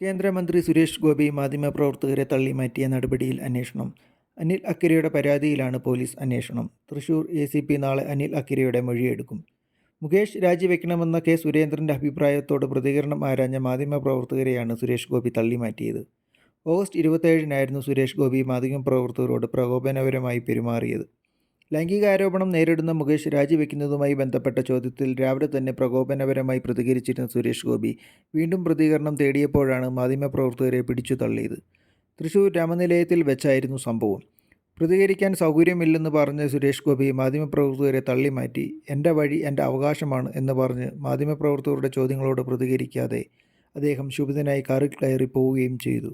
കേന്ദ്രമന്ത്രി സുരേഷ് ഗോപി മാധ്യമപ്രവർത്തകരെ തള്ളിമാറ്റിയ നടപടിയിൽ അന്വേഷണം. അനിൽ അക്കിരയുടെ പരാതിയിലാണ് പോലീസ് അന്വേഷണം. തൃശൂർ എ സി പി നാളെ അനിൽ അക്കിരയുടെ മൊഴിയെടുക്കും. മുകേഷ് രാജിവെക്കണമെന്ന കെ സുരേന്ദ്രന്റെ അഭിപ്രായത്തോട് പ്രതികരണം ആരാഞ്ഞ മാധ്യമപ്രവർത്തകരെയാണ് സുരേഷ് ഗോപി തള്ളിമാറ്റിയത്. ഓഗസ്റ്റ് ഇരുപത്തേഴിനായിരുന്നു സുരേഷ് ഗോപി മാധ്യമപ്രവർത്തകരോട് പ്രകോപനപരമായി പെരുമാറിയത്. ലൈംഗികാരോപണം നേരിടുന്ന മുകേഷ് രാജിവെക്കുന്നതുമായി ബന്ധപ്പെട്ട ചോദ്യത്തിൽ രാവിലെ തന്നെ പ്രകോപനപരമായി പ്രതികരിച്ചിരുന്ന സുരേഷ് ഗോപി വീണ്ടും പ്രതികരണം തേടിയപ്പോഴാണ് മാധ്യമപ്രവർത്തകരെ പിടിച്ചു തള്ളിയത്. തൃശൂർ രാമനിലയത്തിൽ വെച്ചായിരുന്നു സംഭവം. പ്രതികരിക്കാൻ സൗകര്യമില്ലെന്ന് പറഞ്ഞ സുരേഷ് ഗോപി മാധ്യമപ്രവർത്തകരെ തള്ളിമാറ്റി എന്റെ വഴി എന്റെ അവകാശമാണ് എന്ന് പറഞ്ഞ് മാധ്യമപ്രവർത്തകരുടെ ചോദ്യങ്ങളോട് പ്രതികരിക്കാതെ അദ്ദേഹം ശുഭിതനായി കാറിൽ കയറി പോവുകയും ചെയ്തു.